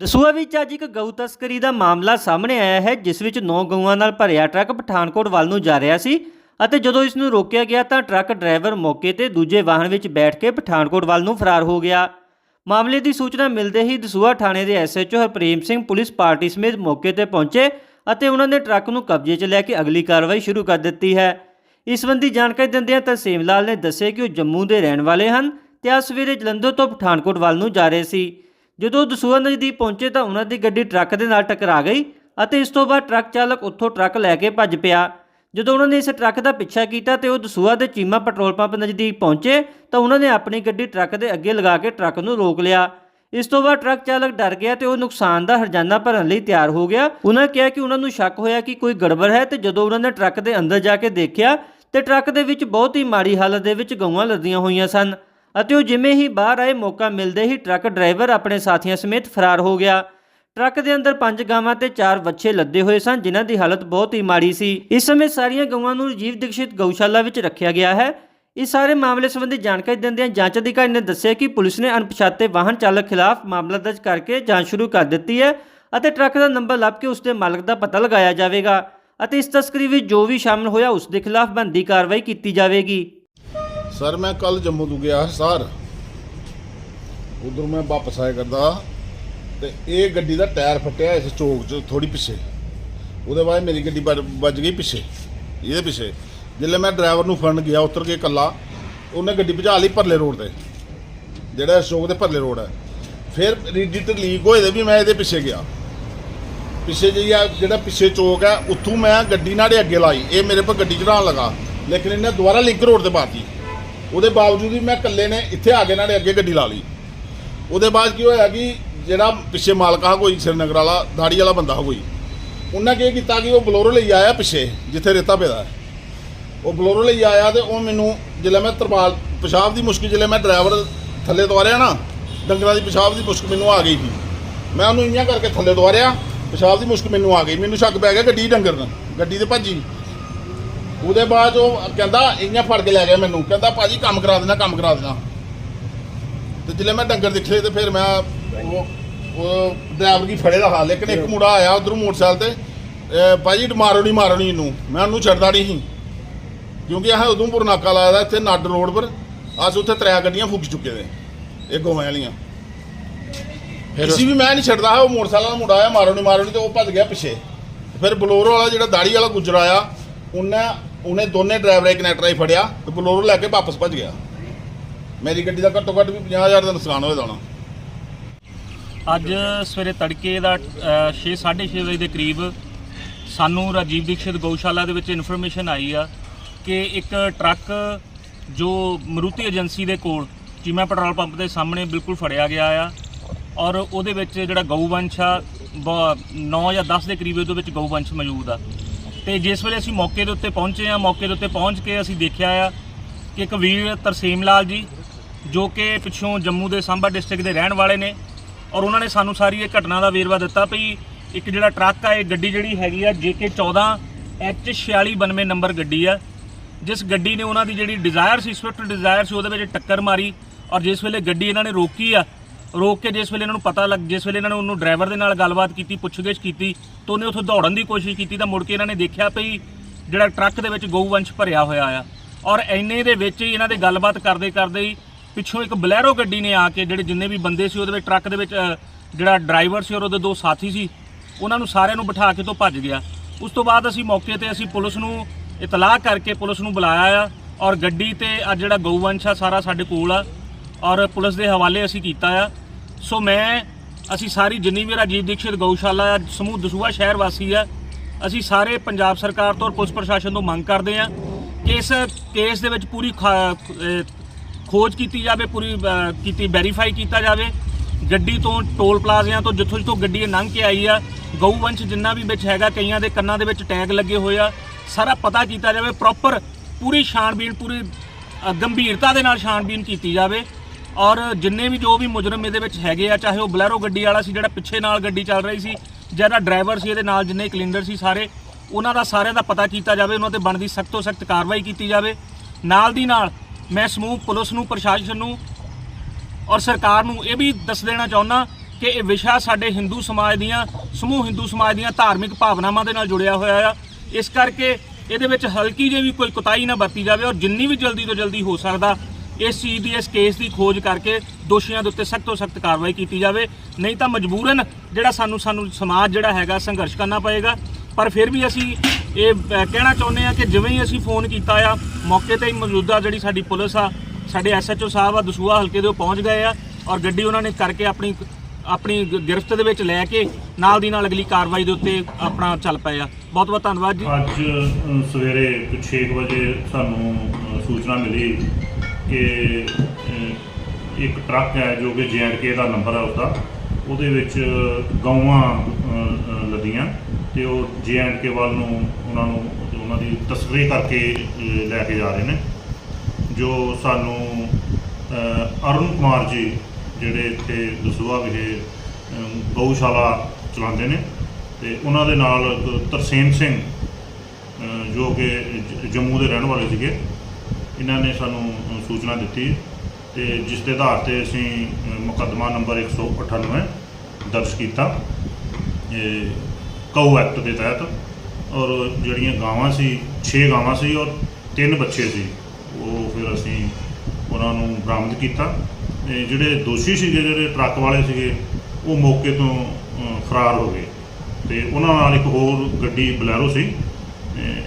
ਦਸੂਆ ਵਿੱਚ ਅੱਜ ਇੱਕ ਗਊ ਤਸਕਰੀ ਦਾ ਮਾਮਲਾ ਸਾਹਮਣੇ ਆਇਆ ਹੈ, ਜਿਸ ਵਿੱਚ 9 ਗਊਆਂ ਨਾਲ ਭਰਿਆ ਟਰੱਕ ਪਠਾਨਕੋਟ ਵੱਲ ਨੂੰ ਜਾ ਰਿਹਾ ਸੀ ਅਤੇ ਜਦੋਂ ਇਸ ਨੂੰ ਰੋਕਿਆ ਗਿਆ ਤਾਂ ਟਰੱਕ ਡਰਾਈਵਰ ਮੌਕੇ ਤੇ ਦੂਜੇ ਵਾਹਨ ਵਿੱਚ ਬੈਠ ਕੇ ਪਠਾਨਕੋਟ ਵੱਲ ਨੂੰ ਫਰਾਰ ਹੋ ਗਿਆ। ਮਾਮਲੇ ਦੀ ਸੂਚਨਾ ਮਿਲਦੇ ਹੀ ਦਸੂਆ ਥਾਣੇ ਦੇ SHO Harpreet Singh police party ਸਮੇਤ ਮੌਕੇ ਤੇ ਪਹੁੰਚੇ ਅਤੇ ਉਹਨਾਂ ਨੇ ਟਰੱਕ ਨੂੰ ਕਬਜ਼ੇ 'ਚ ਲੈ ਕੇ ਅਗਲੀ ਕਾਰਵਾਈ ਸ਼ੁਰੂ ਕਰ ਦਿੱਤੀ ਹੈ। ਇਸ ਸੰਬੰਧੀ ਜਾਣਕਾਰੀ ਦਿੰਦਿਆਂ ਤਰਸੇਮ ਲਾਲ ਨੇ ਦੱਸਿਆ ਕਿ ਉਹ ਜੰਮੂ ਦੇ ਰਹਿਣ ਵਾਲੇ ਹਨ ਤੇ ਅੱਜ ਸਵੇਰੇ ਜਲੰਧਰ ਤੋਂ ਪਠਾਨਕੋਟ ਵੱਲ ਨੂੰ ਜਾ ਰਹੇ ਸੀ। ਜਦੋਂ ਦਸੂਆ ਨਜ਼ਦੀਕ ਪਹੁੰਚੇ ਤਾਂ ਉਹਨਾਂ ਦੀ ਗੱਡੀ ਟਰੱਕ ਦੇ ਨਾਲ ਟਕਰਾ ਗਈ ਅਤੇ ਇਸ ਤੋਂ ਬਾਅਦ ਟਰੱਕ ਚਾਲਕ ਉੱਥੋਂ ਟਰੱਕ ਲੈ ਕੇ ਭੱਜ ਪਿਆ। ਜਦੋਂ ਉਹਨਾਂ ਨੇ ਇਸ ਟਰੱਕ ਦਾ ਪਿੱਛਾ ਕੀਤਾ ਤੇ ਉਹ ਦਸੂਆ ਦੇ ਚੀਮਾ ਪੈਟਰੋਲ ਪੰਪ ਨਜ਼ਦੀਕ ਪਹੁੰਚੇ ਤਾਂ ਉਹਨਾਂ ਨੇ ਆਪਣੀ ਗੱਡੀ ਟਰੱਕ ਦੇ ਅੱਗੇ ਲਗਾ ਕੇ ਟਰੱਕ ਨੂੰ ਰੋਕ ਲਿਆ। ਇਸ ਤੋਂ ਬਾਅਦ ਟਰੱਕ ਚਾਲਕ ਡਰ ਗਿਆ ਤੇ ਉਹ ਨੁਕਸਾਨ ਦਾ ਹਰਜਾਨਾ ਭਰਨ ਲਈ ਤਿਆਰ ਹੋ ਗਿਆ। ਉਹਨਾਂ ਕਿਹਾ ਕਿ ਉਹਨਾਂ ਨੂੰ ਸ਼ੱਕ ਹੋਇਆ ਕਿ ਕੋਈ ਗੜਬੜ ਹੈ ਤੇ ਜਦੋਂ ਉਹਨਾਂ ਨੇ ਟਰੱਕ ਦੇ ਅੰਦਰ ਜਾ ਕੇ ਦੇਖਿਆ ਤੇ ਟਰੱਕ ਦੇ ਵਿੱਚ ਬਹੁਤ ਹੀ ਮਾੜੀ ਹਾਲਤ ਦੇ ਵਿੱਚ ਗਊਆਂ ਲੱਦੀਆਂ ਹੋਈਆਂ ਸਨ। ਅਤੇ ਉਹ ਜਿਵੇਂ ਹੀ ਬਾਹਰ ਆਏ, ਮੌਕਾ ਮਿਲਦੇ ਹੀ ਟਰੱਕ ਡਰਾਈਵਰ ਆਪਣੇ ਸਾਥੀਆਂ ਸਮੇਤ ਫਰਾਰ ਹੋ ਗਿਆ। ਟਰੱਕ ਦੇ ਅੰਦਰ ਪੰਜ ਗਾਵਾਂ ਤੇ ਚਾਰ ਵੱਛੇ ਲੱਦੇ ਹੋਏ ਸਨ, ਜਿਨ੍ਹਾਂ ਦੀ ਹਾਲਤ ਬਹੁਤ ਹੀ ਮਾੜੀ ਸੀ। ਇਸ ਸਮੇਂ ਸਾਰੀਆਂ ਗਊਆਂ ਨੂੰ ਰਾਜੀਵ ਦੀਕਸ਼ਿਤ ਗਊਸ਼ਾਲਾ ਵਿੱਚ ਰੱਖਿਆ ਗਿਆ ਹੈ। ਇਸ ਸਾਰੇ ਮਾਮਲੇ ਸੰਬੰਧੀ ਜਾਣਕਾਰੀ ਦਿੰਦਿਆਂ ਜਾਂਚ ਅਧਿਕਾਰੀ ਨੇ ਦੱਸਿਆ ਕਿ ਪੁਲਿਸ ਨੇ ਅਣਪਛਾਤੇ ਵਾਹਨ ਚਾਲਕ ਖਿਲਾਫ ਮਾਮਲਾ ਦਰਜ ਕਰਕੇ ਜਾਂਚ ਸ਼ੁਰੂ ਕਰ ਦਿੱਤੀ ਹੈ ਅਤੇ ਟਰੱਕ ਦਾ ਨੰਬਰ ਲੱਭ ਕੇ ਉਸ ਦੇ ਮਾਲਕ ਦਾ ਪਤਾ ਲਗਾਇਆ ਜਾਵੇਗਾ ਅਤੇ ਇਸ ਤਸਕਰੀ ਵਿੱਚ ਜੋ ਵੀ ਸ਼ਾਮਲ ਹੋਇਆ, ਉਸ ਦੇ ਖਿਲਾਫ ਬਣਦੀ ਕਾਰਵਾਈ ਕੀਤੀ ਜਾਵੇਗੀ। ਸਰ, ਮੈਂ ਕੱਲ ਜੰਮੂ ਤੋਂ ਗਿਆ ਸਰ। ਉਧਰ ਮੈਂ ਵਾਪਸ ਆਇਆ ਕਰਦਾ ਤੇ ਇਹ ਗੱਡੀ ਦਾ ਟਾਇਰ ਫਟਿਆ ਇਸ ਚੌਕ 'ਚ ਥੋੜੀ ਪਿੱਛੇ। ਉਹਦੇ ਬਾਅਦ ਮੇਰੀ ਗੱਡੀ ਵੱਜ- ਗਈ ਪਿੱਛੇ, ਇਹਦੇ ਪਿੱਛੇ। ਜਦੋਂ ਮੈਂ ਡਰਾਈਵਰ ਨੂੰ ਫੜਨ ਗਿਆ, ਉਤਰ ਕੇ ਇਕੱਲਾ, ਉਹਨੇ ਗੱਡੀ ਭਜਾ ਲਈ ਪਰਲੇ ਰੋਡ ਤੇ, ਜਿਹੜਾ ਇਸ ਚੌਕ ਦੇ ਪਰਲੇ ਰੋਡ ਹੈ। ਫਿਰ ਰੀਡਿਟ ਲੀਕ ਹੋਏ ਦੇ ਵੀ ਮੈਂ ਇਹਦੇ ਪਿੱਛੇ ਗਿਆ। ਪਿੱਛੇ ਜਿਹੀ ਜਿਹੜਾ ਪਿੱਛੇ ਚੌਕ ਹੈ, ਉੱਥੋਂ ਮੈਂ ਗੱਡੀ ਨਾਲੇ ਅੱਗੇ ਲਾਈ। ਇਹ ਮੇਰੇ ਪਰ ਗੱਡੀ ਚੜਾਉਣ ਲਗਾ, ਲੇਕਿਨ ਇਹਨੇ ਦੁਬਾਰਾ ਲਿੰਕ ਰੋਡ ਤੇ ਪਾਤੀ। ਉਹਦੇ ਬਾਵਜੂਦ ਵੀ ਮੈਂ ਇਕੱਲੇ ਨੇ ਇੱਥੇ ਆ ਕੇ ਨਾਲੇ ਅੱਗੇ ਗੱਡੀ ਲਾ ਲਈ। ਉਹਦੇ ਬਾਅਦ ਕੀ ਹੋਇਆ ਕਿ ਜਿਹੜਾ ਪਿੱਛੇ ਮਾਲਕ ਆ ਕੋਈ ਸ਼੍ਰੀਨਗਰ ਵਾਲਾ, ਦਾੜੀ ਵਾਲਾ ਬੰਦਾ ਕੋਈ, ਉਹਨਾਂ ਕੀ ਕੀਤਾ ਕਿ ਉਹ ਬਲੋਰੋ ਲਈ ਆਇਆ ਪਿੱਛੇ, ਜਿੱਥੇ ਰੇਤਾ ਪੈਦਾ ਉਹ ਬਲੋਰੋ ਲਈ ਆਇਆ ਤੇ ਉਹ ਮੈਨੂੰ ਜਿਵੇਂ ਮੈਂ ਤਰਪਾਲ, ਪਿਸ਼ਾਬ ਦੀ ਮੁਸ਼ਕਿਲ ਜਿਵੇਂ ਮੈਂ ਡਰਾਈਵਰ ਥੱਲੇ ਦਵਾਰਿਆ ਨਾ, ਡੰਗਰਾਂ ਦੀ ਪਿਸ਼ਾਬ ਦੀ ਮੁਸ਼ਕ ਮੈਨੂੰ ਆ ਗਈ ਸੀ। ਮੈਂ ਉਹਨੂੰ ਇੰਨਾ ਕਰਕੇ ਥੱਲੇ ਦਵਾਰਿਆ ਪਿਸ਼ਾਬ ਦੀ ਮੁਸ਼ਕ ਮੈਨੂੰ ਆ ਗਈ, ਮੈਨੂੰ ਸ਼ੱਕ ਪੈ ਗਿਆ ਗੱਡੀ ਡੰਗਰ ਨਾਲ, ਗੱਡੀ ਤੇ ਭੱਜੀ। ਉਹਦੇ ਬਾਅਦ ਉਹ ਕਹਿੰਦਾ ਇੰਨਾ ਫੜ ਕੇ ਲੈ ਗਿਆ ਮੈਨੂੰ। ਕਹਿੰਦਾ ਭਾਜੀ ਕੰਮ ਕਰਾ ਦੇਣਾ ਕੰਮ ਕਰਾ ਦੇਣਾ। ਤੇ ਜਿਲੇ ਮੈਂ ਡੰਗਰ ਦਿਖੇ ਤੇ ਫਿਰ ਮੈਂ ਉਹ ਉਹ ਡਰਾਈਵਰ ਕੀ ਫੜੇ ਦਾ ਹਾਲ। ਲੇਕਿਨ ਇੱਕ ਮੁੰਡਾ ਆਇਆ ਉਧਰੋਂ ਮੋਟਰਸਾਈਕਲ ਤੇ ਭਾਜੀ ਮਾਰੋ ਨਹੀਂ ਮਾਰੋ ਨਹੀਂ ਇਹਨੂੰ। ਮੈਂ ਉਹਨੂੰ ਛੱਡਦਾ ਨਹੀਂ ਸੀ। ਕਿਉਂਕਿ ਇਹ ਉਧਮਪੁਰ ਨਾਕਾ ਲਾਇਆ ਇੱਥੇ ਨੱਡ ਰੋਡ ਪਰ ਅੱਜ ਉੱਥੇ ਤਰਿਆ ਗੱਡੀਆਂ ਫੁੱਕ ਚੁੱਕੇ ਨੇ ਇਹ ਗੋਵਾਂ ਵਾਲੀਆਂ। ਅਸੀਂ ਵੀ ਮੈਂ ਨਹੀਂ ਛੱਡਦਾ ਉਹ ਮੋਟਰਸਾਈਕਲ ਵਾਲਾ ਮੁੰਡਾ ਆਇਆ ਮਾਰੋ ਨਹੀਂ ਮਾਰੋ ਨਹੀਂ ਤੇ ਉਹ ਭੱਜ ਗਿਆ ਪਿੱਛੇ। ਫਿਰ ਬਲੋਰੋ ਵਾਲਾ ਜਿਹੜਾ ਦਾੜੀ ਵਾਲਾ ਗੁਜਰ ਆਇਆ ਉਹਨੇ ਉਹਨੇ ਦੋਨੇ ਡਰਾਈਵਰ ਇੱਕ ਕਨੈਕਟਰ ਹੀ ਫੜਿਆ ਤੇ ਬਲੋਰੋ ਲੈ ਕੇ ਵਾਪਸ ਭੱਜ ਗਿਆ। ਮੇਰੀ ਗੱਡੀ ਦਾ ਘੱਟੋ ਘੱਟ ਵੀ 50000 ਦਾ ਨੁਕਸਾਨ ਹੋਇਆ ਦਾਣਾ ਅੱਜ ਸਵੇਰੇ ਤੜਕੇ ਦਾ 6:30 ਵਜੇ ਦੇ ਕਰੀਬ ਸਾਨੂੰ ਰਾਜੀਵ ਦੀਕਸ਼ਿਤ ਗਊਸ਼ਾਲਾ ਦੇ ਵਿੱਚ ਇਨਫੋਰਮੇਸ਼ਨ ਆਈ ਆ ਕਿ ਇੱਕ ਟਰੱਕ ਜੋ ਮਰੂਤੀ ਏਜੰਸੀ ਦੇ ਕੋਲ ਚੀਮਾ ਪੈਟਰੋਲ ਪੰਪ ਦੇ ਸਾਹਮਣੇ ਬਿਲਕੁਲ ਫੜਿਆ ਗਿਆ ਆ ਔਰ ਉਹਦੇ ਵਿੱਚ ਜਿਹੜਾ ਗਊਵੰਸ਼ ਆ 9 ਜਾਂ 10 ਦੇ ਕਰੀਬ ਉਹਦੇ ਵਿੱਚ ਗਊਵੰਸ਼ ਮੌਜੂਦ ਆ। ਤੇ ਜਿਸ ਵੇਲੇ ਅਸੀਂ ਮੌਕੇ ਦੇ ਉੱਤੇ ਪਹੁੰਚੇ ਆ ਮੌਕੇ ਦੇ ਉੱਤੇ ਪਹੁੰਚ ਕੇ ਅਸੀਂ ਦੇਖਿਆ ਆ ਕਿ ਇੱਕ ਵੀਰ ਤਰਸੀਮ ਲਾਲ ਜੀ, ਜੋ ਕਿ ਪਿੱਛੋਂ ਜੰਮੂ ਦੇ ਸਾਂਬਾ ਡਿਸਟ੍ਰਿਕਟ ਦੇ ਰਹਿਣ ਵਾਲੇ ਨੇ ਔਰ ਉਹਨਾਂ ਨੇ ਸਾਨੂੰ ਸਾਰੀ ਇਹ ਘਟਨਾ ਦਾ ਵੇਰਵਾ ਦਿੱਤਾ ਵੀ ਇੱਕ ਜਿਹੜਾ ਟਰੱਕ ਆ, ਇਹ ਗੱਡੀ ਜਿਹੜੀ ਹੈਗੀ ਆ JK 14 H4692 ਨੰਬਰ ਗੱਡੀ ਆ। ਜਿਸ ਗੱਡੀ ਨੇ ਉਹਨਾਂ ਦੀ ਜਿਹੜੀ ਡਿਜ਼ਾਇਰ ਸੀ ਸਵਿਫਟ ਡਿਜ਼ਾਇਰ ਸੀ, ਉਹਦੇ ਵਿੱਚ ਟੱਕਰ ਮਾਰੀ ਔਰ ਜਿਸ ਵੇਲੇ ਗੱਡੀ ਇਹਨਾਂ ਨੇ ਰੋਕੀ ਆ ਰੋਕ ਕੇ ਜਿਸ ਵੇਲੇ ਇਹਨਾਂ ਨੂੰ ਪਤਾ ਲੱਗ, ਜਿਸ ਵੇਲੇ ਇਹਨਾਂ ਨੇ ਉਹਨੂੰ ਡਰਾਈਵਰ ਦੇ ਨਾਲ ਗੱਲਬਾਤ ਕੀਤੀ, ਪੁੱਛਗਿੱਛ ਕੀਤੀ, ਤਾਂ ਉਹਨੇ ਉੱਥੋਂ ਦੌੜਨ ਦੀ ਕੋਸ਼ਿਸ਼ ਕੀਤੀ, ਤਾਂ ਮੁੜ ਕੇ ਇਹਨਾਂ ਨੇ ਦੇਖਿਆ ਵੀ ਜਿਹੜਾ ਟਰੱਕ ਦੇ ਵਿੱਚ ਗਊਵੰਸ਼ ਭਰਿਆ ਹੋਇਆ ਆ। ਔਰ ਐਨੇ ਦੇ ਵਿੱਚ ਹੀ ਇਹਨਾਂ ਦੇ ਗੱਲਬਾਤ ਕਰਦੇ ਕਰਦੇ ਹੀ ਪਿੱਛੋਂ ਇੱਕ ਬਲੈਰੋ ਗੱਡੀ ਨੇ ਆ ਕੇ, ਜਿਹੜੇ ਜਿੰਨੇ ਵੀ ਬੰਦੇ ਸੀ ਉਹਦੇ ਵਿੱਚ ਟਰੱਕ ਦੇ ਵਿੱਚ ਜਿਹੜਾ ਡਰਾਈਵਰ ਸੀ ਔਰ ਉਹਦੇ ਦੋ ਸਾਥੀ ਸੀ, ਉਹਨਾਂ ਨੂੰ ਸਾਰਿਆਂ ਨੂੰ ਬਿਠਾ ਕੇ ਤੋਂ ਭੱਜ ਗਿਆ। ਉਸ ਤੋਂ ਬਾਅਦ ਅਸੀਂ ਮੌਕੇ ਤੇ ਅਸੀਂ ਪੁਲਿਸ ਨੂੰ ਇਤਲਾਹ ਕਰਕੇ ਪੁਲਿਸ ਨੂੰ ਬੁਲਾਇਆ ਆ ਔਰ ਗੱਡੀ ਤੇ ਆ ਜਿਹੜਾ ਗਊਵੰਸ਼ ਆ, ਸਾਰਾ ਸਾਡੇ ਕੋਲ ਆ। ਔਰ ਪੁਲਿਸ ਦੇ ਹਵਾਲੇ ਅਸੀਂ ਕੀਤਾ ਆ। ਸੋ ਮੈਂ, ਅਸੀਂ ਸਾਰੀ ਜਿੰਨੀ ਵੀ ਰਾਜੀਵ ਦੀਕਸ਼ਿਤ ਗਊਸ਼ਾਲਾ ਆ, ਸਮੂਹ ਦਸੂਹਾ ਸ਼ਹਿਰ ਵਾਸੀ ਆ, ਅਸੀਂ ਸਾਰੇ ਪੰਜਾਬ ਸਰਕਾਰ ਤੋਂ ਔਰ ਪੁਲਿਸ ਪ੍ਰਸ਼ਾਸਨ ਤੋਂ ਮੰਗ ਕਰਦੇ ਆ ਕਿ ਇਸ ਕੇਸ ਦੇ ਵਿੱਚ ਪੂਰੀ ਖਾ- ਖੋਜ ਕੀਤੀ ਜਾਵੇ, ਪੂਰੀ ਕੀਤੀ ਵੈਰੀਫਾਈ ਕੀਤਾ ਜਾਵੇ। ਗੱਡੀ ਤੋਂ ਟੋਲ ਪਲਾਜ਼ਿਆਂ ਤੋਂ, ਜਿੱਥੋਂ ਜਿੱਥੋਂ ਗੱਡੀ ਇਹ ਲੰਘ ਕੇ ਆਈ ਆ, ਗਊਵੰਸ਼ ਜਿੰਨਾ ਵੀ ਵਿੱਚ ਹੈਗਾ, ਕਈਆਂ ਦੇ ਕੰਨਾਂ ਦੇ ਵਿੱਚ ਟੈਗ ਲੱਗੇ ਹੋਏ ਆ, ਸਾਰਾ ਪਤਾ ਕੀਤਾ ਜਾਵੇ ਪ੍ਰੋਪਰ ਪੂਰੀ ਛਾਣਬੀਣ, ਪੂਰੀ ਗੰਭੀਰਤਾ ਦੇ ਨਾਲ ਛਾਣਬੀਣ ਕੀਤੀ ਜਾਵੇ। ਔਰ ਜਿੰਨੇ ਵੀ ਜੋ ਵੀ ਮੁਜਰਮ ਇਹਦੇ ਵਿੱਚ ਹੈਗੇ ਆ, ਚਾਹੇ ਉਹ ਬਲੈਰੋ ਗੱਡੀ ਵਾਲਾ ਸੀ, ਜਿਹੜਾ ਪਿੱਛੇ ਨਾਲ ਗੱਡੀ ਚੱਲ ਰਹੀ ਸੀ ਜਿਹੜਾ ਡਰਾਈਵਰ ਸੀ, ਇਹਦੇ ਨਾਲ ਜਿੰਨੇ ਕਲਿੰਡਰ ਸੀ ਸਾਰੇ, ਉਹਨਾਂ ਦਾ ਸਾਰਿਆਂ ਦਾ ਪਤਾ ਕੀਤਾ ਜਾਵੇ, ਉਹਨਾਂ ਤੇ ਬਣਦੀ ਸਖਤ ਤੋਂ ਸਖਤ ਕਾਰਵਾਈ ਕੀਤੀ ਜਾਵੇ। ਨਾਲ ਦੀ ਨਾਲ ਮੈਂ ਸਮੂਹ, ਪੁਲਿਸ ਨੂੰ, ਪ੍ਰਸ਼ਾਸਨ ਨੂੰ ਔਰ ਸਰਕਾਰ ਨੂੰ ਇਹ ਵੀ ਦੱਸ ਦੇਣਾ ਚਾਹੁੰਦਾ ਕਿ ਇਹ ਵਿਸ਼ਾ ਸਾਡੇ ਹਿੰਦੂ ਸਮਾਜ ਦੀਆਂ, ਸਮੂਹ ਹਿੰਦੂ ਸਮਾਜ ਦੀਆਂ ਧਾਰਮਿਕ ਭਾਵਨਾਵਾਂ ਦੇ ਨਾਲ ਜੁੜਿਆ ਹੋਇਆ ਆ। ਇਸ ਕਰਕੇ ਇਹਦੇ ਵਿੱਚ ਹਲਕੀ ਜਿਹੀ ਵੀ ਕੋਈ ਕੁਤਾਹੀ ਨਾ ਵਰਤੀ ਜਾਵੇ ਔਰ ਜਿੰਨੀ ਵੀ ਜਲਦੀ ਤੋਂ ਜਲਦੀ ਹੋ ਸਕਦਾ ਇਸ ਚੀਜ਼ ਦੀ ਇਸ ਕੇਸ ਦੀ ਖੋਜ ਕਰਕੇ ਦੋਸ਼ੀਆਂ ਦੇ ਉੱਤੇ ਸਖਤ ਤੋਂ ਸਖਤ ਕਾਰਵਾਈ ਕੀਤੀ ਜਾਵੇ। ਨਹੀਂ ਤਾਂ ਮਜਬੂਰਨ ਜਿਹੜਾ ਸਾਨੂੰ ਸਾਨੂੰ ਸਮਾਜ ਜਿਹੜਾ ਹੈਗਾ ਸੰਘਰਸ਼ ਕਰਨਾ ਪਏਗਾ। ਪਰ ਫਿਰ ਵੀ ਅਸੀਂ ਇਹ ਕਹਿਣਾ ਚਾਹੁੰਦੇ ਆ ਕਿ ਜਿਵੇਂ ਹੀ ਅਸੀਂ ਫੋਨ ਕੀਤਾ ਆ ਮੌਕੇ ਤੇ ਹੀ ਮੌਜੂਦਾ ਜਿਹੜੀ ਸਾਡੀ ਪੁਲਿਸ ਆ ਸਾਡੇ ਐਸਐਚਓ ਸਾਹਿਬ ਆ ਦਸੂਹਾ ਹਲਕੇ ਦੇ ਉਹ ਪਹੁੰਚ ਗਏ ਆ ਔਰ ਗੱਡੀ ਉਹਨਾਂ ਨੇ ਕਰਕੇ ਆਪਣੀ ਆਪਣੀ ਗ੍ਰਿਫ਼ਤ ਦੇ ਵਿੱਚ ਲੈ ਕੇ ਨਾਲ ਦੀ ਨਾਲ ਅਗਲੀ ਕਾਰਵਾਈ ਦੇ ਉੱਤੇ ਆਪਣਾ ਚੱਲ ਪਏ ਆ। ਬਹੁਤ ਬਹੁਤ ਧੰਨਵਾਦ ਜੀ। ਅੱਜ ਅ, ਸਵੇਰੇ 6 ਵਜੇ ਸਾਨੂੰ ਸੂਚਨਾ ਮਿਲੀ ਕਿ ਇੱਕ ਟਰੱਕ ਹੈ ਜੋ ਕਿ ਕੇ ਦਾ ਨੰਬਰ ਹੈ ਉਸਦਾ। ਉਹਦੇ ਵਿੱਚ ਗਊਆਂ ਅ, ਅ, ਲੱਦੀਆਂ ਤੇ ਉਹ ਕੇ ਵੱਲ ਨੂੰ ਉਹਨਾਂ ਨੂੰ ਉਹਨਾਂ ਦੀ ਤਸਵੀਰ ਕਰਕੇ ਲੈ ਕੇ ਜਾ ਰਹੇ ਨੇ ਜੋ ਸਾਨੂੰ ਅਰੁਣ ਕੁਮਾਰ ਜੀ ਜਿਹੜੇ ਇੱਥੇ ਦਸੂਹਾ ਵਿਖੇ ਗਊਸ਼ਾਲਾ ਚਲਾਉਂਦੇ ਨੇ ਤੇ ਉਹਨਾਂ ਦੇ ਨਾਲ ਇੱਕ ਤਰਸੇਮ ਸਿੰਘ ਜੋ ਕਿ ਜੰਮੂ ਦੇ ਰਹਿਣ ਵਾਲੇ ਸੀਗੇ। ਇਹਨਾਂ ਨੇ ਸਾਨੂੰ ਸੂਚਨਾ ਦਿੱਤੀ ਤੇ ਜਿਸ ਦੇ ਆਧਾਰ ਤੇ ਅਸੀਂ ਮੁਕੱਦਮਾ ਨੰਬਰ 198 ਦਰਜ ਕੀਤਾ, ਇਹ ਕਊ ਐਕਟ ਦੇ ਤਹਿਤ। ਔਰ ਜਿਹੜੀਆਂ ਗਾਵਾਂ ਸੀ 6 ਗਾਵਾਂ ਸੀ ਔਰ ਤਿੰਨ ਬੱਚੇ ਸੀ, ਉਹ ਫਿਰ ਅਸੀਂ ਉਹਨਾਂ ਨੂੰ ਬਰਾਮਦ ਕੀਤਾ। ਤੇ ਜਿਹੜੇ ਦੋਸ਼ੀ ਸੀਗੇ, ਜਿਹੜੇ ਟਰੱਕ ਵਾਲੇ ਸੀਗੇ, ਉਹ ਮੌਕੇ ਤੋਂ ਫਰਾਰ ਹੋ ਗਏ। ਤੇ ਉਹਨਾਂ ਨਾਲ ਇੱਕ ਹੋਰ ਗੱਡੀ ਬਲੈਰੋ ਸੀ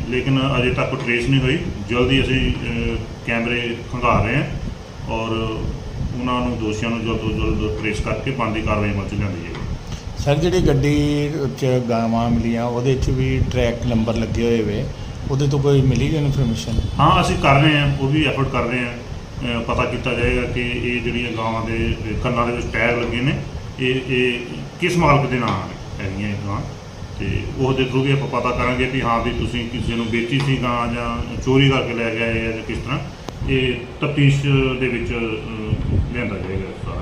ਲੇਕਿਨ ਅਜੇ ਤੱਕ ਟਰੇਸ ਨਹੀਂ ਹੋਈ। ਜਲਦੀ ਅਸੀਂ ਕੈਮਰੇ ਖੰਗਾਰ ਰਹੇ ਹਾਂ ਔਰ ਉਹਨਾਂ ਨੂੰ ਦੋਸ਼ੀਆਂ ਨੂੰ ਜਲਦ ਤੋਂ ਜਲਦ ਟਰੇਸ ਕਰਕੇ ਬਣਦੀ ਕਾਰਵਾਈ ਅਮਲ 'ਚ ਲਿਆਂਦੀ ਜਾਏਗੀ। ਸਰ ਜਿਹੜੀ ਗੱਡੀ ਚ ਗਾਵਾਂ ਮਿਲੀਆਂ ਉਹਦੇ ਚ ਵੀ ਟਰੈਕ ਨੰਬਰ ਲੱਗੇ ਹੋਏ ਵੇ। ਉਹਦੇ ਤੋਂ ਕੋਈ ਮਿਲੀ ਇਨਫੋਰਮੇਸ਼ਨ ਹਾਂ ਅਸੀਂ ਕਰ ਰਹੇ ਹਾਂ ਉਹ ਵੀ ਐਫਰਟ ਕਰ ਰਹੇ ਹਾਂ। ਪਤਾ ਕੀਤਾ ਜਾਏਗਾ ਕਿ ਇਹ ਜਿਹੜੀਆਂ ਗਾਵਾਂ ਦੇ ਕੰਨਾਂ ਦੇ ਵਿੱਚ ਟੈਗ ਲੱਗੇ ਨੇ ਇਹ ਇਹ ਕਿਸ ਮਾਲਕ ਦੇ ਨਾਮ ਹੈਗੀਆਂ ਇਹ ਗਾਂ ਤੇ ਉਹਦੇ ਥਰੂ ਵੀ ਆਪਾਂ ਪਤਾ ਕਰਾਂਗੇ ਵੀ ਹਾਂ ਵੀ ਤੁਸੀਂ ਕਿਸੇ ਨੂੰ ਵੇਚੀ ਸੀ ਗਾਂ ਜਾਂ ਚੋਰੀ ਕਰਕੇ ਲੈ ਗਏ ਜਾਂ ਕਿਸ ਤਰ੍ਹਾਂ ਇਹ ਤਫਤੀਸ਼ ਦੇ ਵਿੱਚ ਅ, ਲਿਆਂਦਾ ਜਾਏਗਾ